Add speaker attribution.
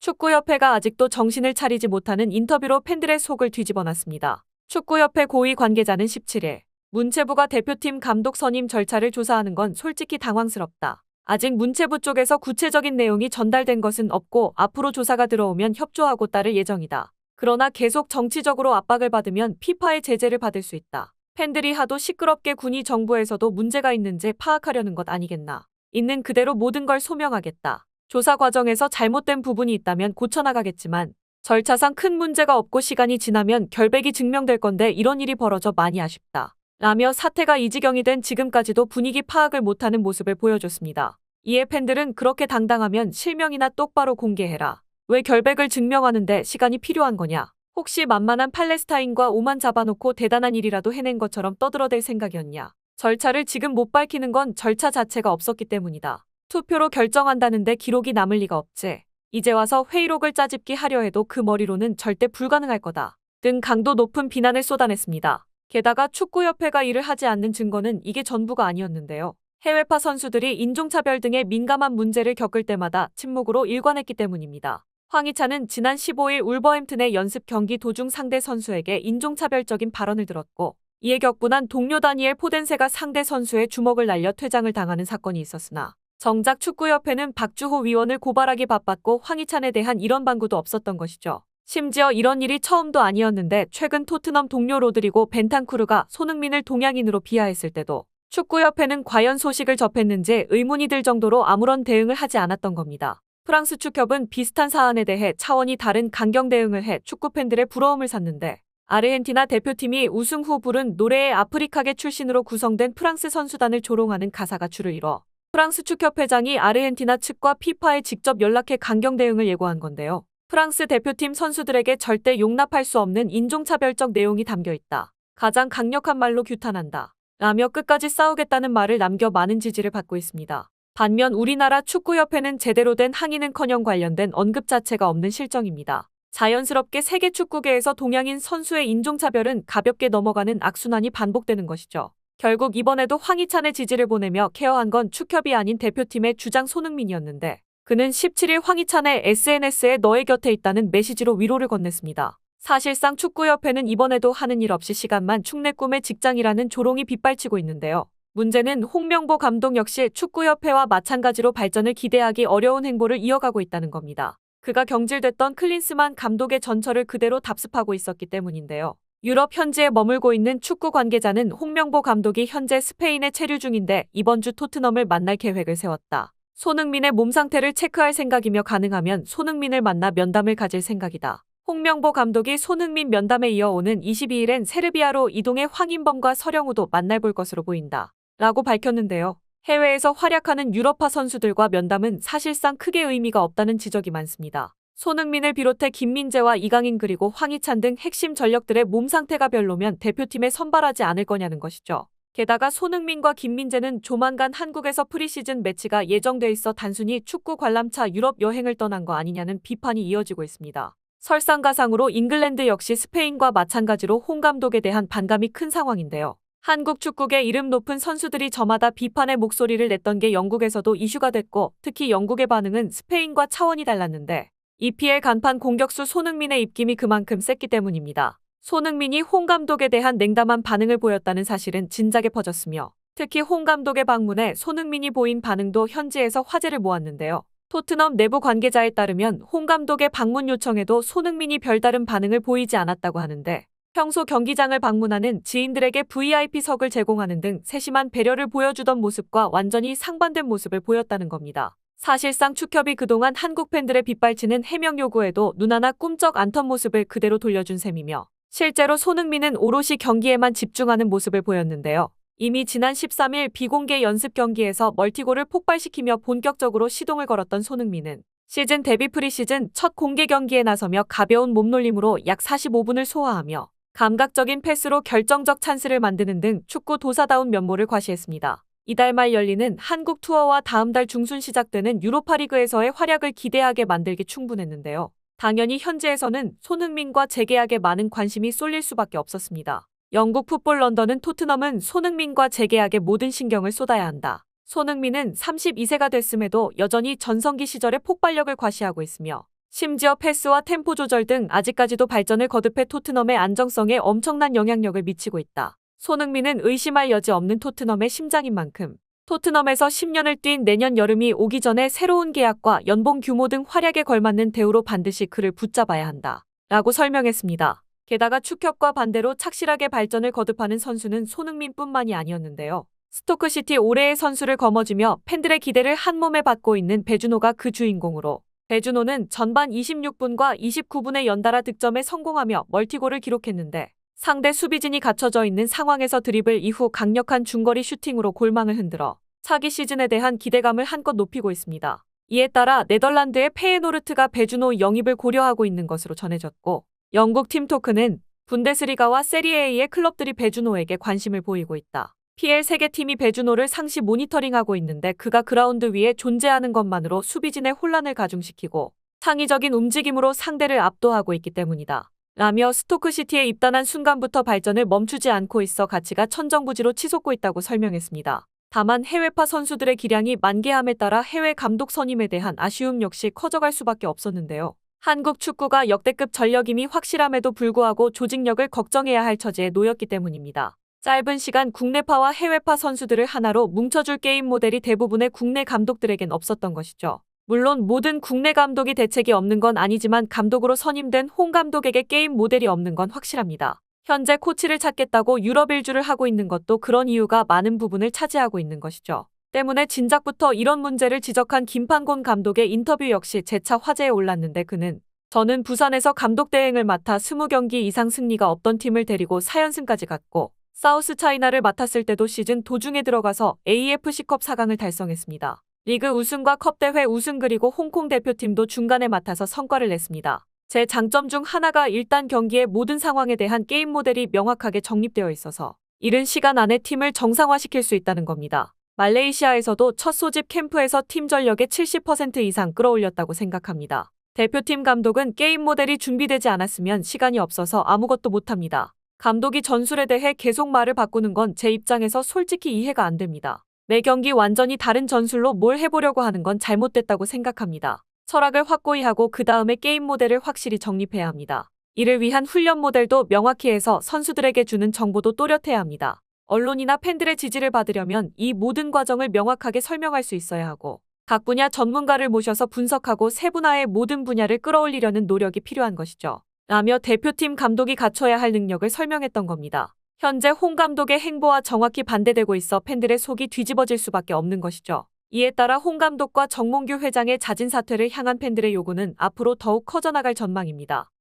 Speaker 1: 축구협회가 아직도 정신을 차리지 못하는 인터뷰로 팬들의 속을 뒤집어 놨습니다. 축구협회 고위 관계자는 17일 문체부가 대표팀 감독 선임 절차를 조사하는 건 솔직히 당황스럽다. 아직 문체부 쪽에서 구체적인 내용이 전달된 것은 없고 앞으로 조사가 들어오면 협조하고 따를 예정이다. 그러나 계속 정치적으로 압박을 받으면 피파의 제재를 받을 수 있다. 팬들이 하도 시끄럽게 군이 정부에서도 문제가 있는지 파악하려는 것 아니겠나. 있는 그대로 모든 걸 소명하겠다. 조사 과정에서 잘못된 부분이 있다면 고쳐나가겠지만 절차상 큰 문제가 없고 시간이 지나면 결백이 증명될 건데 이런 일이 벌어져 많이 아쉽다. 라며 사태가 이 지경이 된 지금까지도 분위기 파악을 못하는 모습을 보여줬습니다. 이에 팬들은 그렇게 당당하면 실명이나 똑바로 공개해라. 왜 결백을 증명하는데 시간이 필요한 거냐? 혹시 만만한 팔레스타인과 오만 잡아놓고 대단한 일이라도 해낸 것처럼 떠들어댈 생각이었냐? 절차를 지금 못 밝히는 건 절차 자체가 없었기 때문이다. 투표로 결정한다는데 기록이 남을 리가 없지. 이제 와서 회의록을 짜집기 하려 해도 그 머리로는 절대 불가능할 거다. 등 강도 높은 비난을 쏟아냈습니다. 게다가 축구협회가 일을 하지 않는 증거는 이게 전부가 아니었는데요. 해외파 선수들이 인종차별 등의 민감한 문제를 겪을 때마다 침묵으로 일관했기 때문입니다. 황희찬은 지난 15일 울버햄튼의 연습 경기 도중 상대 선수에게 인종차별적인 발언을 들었고 이에 격분한 동료 다니엘 포덴세가 상대 선수의 주먹을 날려 퇴장을 당하는 사건이 있었으나 정작 축구협회는 박주호 위원을 고발하기 바빴고 황희찬에 대한 이런 방구도 없었던 것이죠. 심지어 이런 일이 처음도 아니었는데 최근 토트넘 동료 로드리고 벤탄쿠르가 손흥민을 동양인으로 비하했을 때도 축구협회는 과연 소식을 접했는지 의문이 들 정도로 아무런 대응을 하지 않았던 겁니다. 프랑스 축협은 비슷한 사안에 대해 차원이 다른 강경 대응을 해 축구 팬들의 부러움을 샀는데 아르헨티나 대표팀이 우승 후 부른 노래의 아프리카계 출신으로 구성된 프랑스 선수단을 조롱하는 가사가 줄을 이뤄 프랑스 축협회장이 아르헨티나 측과 피파에 직접 연락해 강경 대응을 예고한 건데요. 프랑스 대표팀 선수들에게 절대 용납할 수 없는 인종차별적 내용이 담겨 있다. 가장 강력한 말로 규탄한다. 라며 끝까지 싸우겠다는 말을 남겨 많은 지지를 받고 있습니다. 반면 우리나라 축구협회는 제대로 된 항의는커녕 관련된 언급 자체가 없는 실정입니다. 자연스럽게 세계 축구계에서 동양인 선수의 인종차별은 가볍게 넘어가는 악순환이 반복되는 것이죠. 결국 이번에도 황희찬의 지지를 보내며 케어한 건 축협이 아닌 대표팀의 주장 손흥민이었는데 그는 17일 황희찬의 SNS에 너의 곁에 있다는 메시지로 위로를 건넸습니다. 사실상 축구협회는 이번에도 하는 일 없이 시간만 축내 꿈의 직장이라는 조롱이 빗발치고 있는데요. 문제는 홍명보 감독 역시 축구협회와 마찬가지로 발전을 기대하기 어려운 행보를 이어가고 있다는 겁니다. 그가 경질됐던 클린스만 감독의 전철을 그대로 답습하고 있었기 때문인데요. 유럽 현지에 머물고 있는 축구 관계자는 홍명보 감독이 현재 스페인에 체류 중인데 이번 주 토트넘을 만날 계획을 세웠다. 손흥민의 몸 상태를 체크할 생각이며 가능하면 손흥민을 만나 면담을 가질 생각이다. 홍명보 감독이 손흥민 면담에 이어 오는 22일엔 세르비아로 이동해 황인범과 서령우도 만날 볼 것으로 보인다. 라고 밝혔는데요. 해외에서 활약하는 유럽파 선수들과 면담은 사실상 크게 의미가 없다는 지적이 많습니다. 손흥민을 비롯해 김민재와 이강인 그리고 황희찬 등 핵심 전력들의 몸 상태가 별로면 대표팀에 선발하지 않을 거냐는 것이죠. 게다가 손흥민과 김민재는 조만간 한국에서 프리시즌 매치가 예정돼 있어 단순히 축구 관람차 유럽 여행을 떠난 거 아니냐는 비판이 이어지고 있습니다. 설상가상으로 잉글랜드 역시 스페인과 마찬가지로 홍 감독에 대한 반감이 큰 상황인데요. 한국 축구계 이름 높은 선수들이 저마다 비판의 목소리를 냈던 게 영국에서도 이슈가 됐고 특히 영국의 반응은 스페인과 차원이 달랐는데 EPL 간판 공격수 손흥민의 입김이 그만큼 셌기 때문입니다. 손흥민이 홍 감독에 대한 냉담한 반응을 보였다는 사실은 진작에 퍼졌으며 특히 홍 감독의 방문에 손흥민이 보인 반응도 현지에서 화제를 모았는데요. 토트넘 내부 관계자에 따르면 홍 감독의 방문 요청에도 손흥민이 별다른 반응을 보이지 않았다고 하는데 평소 경기장을 방문하는 지인들에게 VIP석을 제공하는 등 세심한 배려를 보여주던 모습과 완전히 상반된 모습을 보였다는 겁니다. 사실상 축협이 그동안 한국 팬들의 빗발치는 해명 요구에도 눈 하나 꿈쩍 않던 모습을 그대로 돌려준 셈이며 실제로 손흥민은 오롯이 경기에만 집중하는 모습을 보였는데요. 이미 지난 13일 비공개 연습 경기에서 멀티골을 폭발시키며 본격적으로 시동을 걸었던 손흥민은 시즌 데뷔 프리시즌 첫 공개 경기에 나서며 가벼운 몸놀림으로 약 45분을 소화하며 감각적인 패스로 결정적 찬스를 만드는 등 축구 도사다운 면모를 과시했습니다. 이달 말 열리는 한국 투어와 다음 달 중순 시작되는 유로파리그에서의 활약을 기대하게 만들기 충분했는데요. 당연히 현지에서는 손흥민과 재계약에 많은 관심이 쏠릴 수밖에 없었습니다. 영국 풋볼 런던은 토트넘은 손흥민과 재계약에 모든 신경을 쏟아야 한다. 손흥민은 32세가 됐음에도 여전히 전성기 시절의 폭발력을 과시하고 있으며 심지어 패스와 템포 조절 등 아직까지도 발전을 거듭해 토트넘의 안정성에 엄청난 영향력을 미치고 있다. 손흥민은 의심할 여지 없는 토트넘의 심장인 만큼 토트넘에서 10년을 뛴 내년 여름이 오기 전에 새로운 계약과 연봉 규모 등 활약에 걸맞는 대우로 반드시 그를 붙잡아야 한다. 라고 설명했습니다. 게다가 축협과 반대로 착실하게 발전을 거듭하는 선수는 손흥민뿐만이 아니었는데요. 스토크시티 올해의 선수를 거머쥐며 팬들의 기대를 한 몸에 받고 있는 배준호가 그 주인공으로 배준호는 전반 26분과 29분에 연달아 득점에 성공하며 멀티골을 기록했는데 상대 수비진이 갖춰져 있는 상황에서 드리블 이후 강력한 중거리 슈팅으로 골망을 흔들어 차기 시즌에 대한 기대감을 한껏 높이고 있습니다. 이에 따라 네덜란드의 페에노르트가 배준호 영입을 고려하고 있는 것으로 전해졌고 영국 팀 토크는 분데스리가와 세리에A의 클럽들이 배준호에게 관심을 보이고 있다. PL 세계팀이 배준호를 상시 모니터링하고 있는데 그가 그라운드 위에 존재하는 것만으로 수비진의 혼란을 가중시키고 창의적인 움직임으로 상대를 압도하고 있기 때문이다. 라며 스토크시티에 입단한 순간부터 발전을 멈추지 않고 있어 가치가 천정부지로 치솟고 있다고 설명했습니다. 다만 해외파 선수들의 기량이 만개함에 따라 해외 감독 선임에 대한 아쉬움 역시 커져갈 수밖에 없었는데요. 한국 축구가 역대급 전력임이 확실함에도 불구하고 조직력을 걱정해야 할 처지에 놓였기 때문입니다. 짧은 시간 국내파와 해외파 선수들을 하나로 뭉쳐줄 게임 모델이 대부분의 국내 감독들에겐 없었던 것이죠. 물론 모든 국내 감독이 대책이 없는 건 아니지만 감독으로 선임된 홍 감독에게 게임 모델이 없는 건 확실합니다. 현재 코치를 찾겠다고 유럽 일주를 하고 있는 것도 그런 이유가 많은 부분을 차지하고 있는 것이죠. 때문에 진작부터 이런 문제를 지적한 김판곤 감독의 인터뷰 역시 재차 화제에 올랐는데 그는 저는 부산에서 감독 대행을 맡아 20경기 이상 승리가 없던 팀을 데리고 4연승까지 갔고 사우스 차이나를 맡았을 때도 시즌 도중에 들어가서 AFC컵 4강을 달성했습니다. 리그 우승과 컵 대회 우승 그리고 홍콩 대표팀도 중간에 맡아서 성과를 냈습니다. 제 장점 중 하나가 일단 경기의 모든 상황에 대한 게임 모델이 명확하게 정립되어 있어서 이른 시간 안에 팀을 정상화시킬 수 있다는 겁니다. 말레이시아에서도 첫 소집 캠프에서 팀 전력의 70% 이상 끌어올렸다고 생각합니다. 대표팀 감독은 게임 모델이 준비되지 않았으면 시간이 없어서 아무것도 못합니다. 감독이 전술에 대해 계속 말을 바꾸는 건 제 입장에서 솔직히 이해가 안 됩니다. 매 경기 완전히 다른 전술로 뭘 해보려고 하는 건 잘못됐다고 생각합니다. 철학을 확고히 하고 그 다음에 게임 모델을 확실히 정립해야 합니다. 이를 위한 훈련 모델도 명확히 해서 선수들에게 주는 정보도 또렷해야 합니다. 언론이나 팬들의 지지를 받으려면 이 모든 과정을 명확하게 설명할 수 있어야 하고 각 분야 전문가를 모셔서 분석하고 세분화의 모든 분야를 끌어올리려는 노력이 필요한 것이죠. 라며 대표팀 감독이 갖춰야 할 능력을 설명했던 겁니다. 현재 홍 감독의 행보와 정확히 반대되고 있어 팬들의 속이 뒤집어질 수밖에 없는 것이죠. 이에 따라 홍 감독과 정몽규 회장의 자진 사퇴를 향한 팬들의 요구는 앞으로 더욱 커져나갈 전망입니다.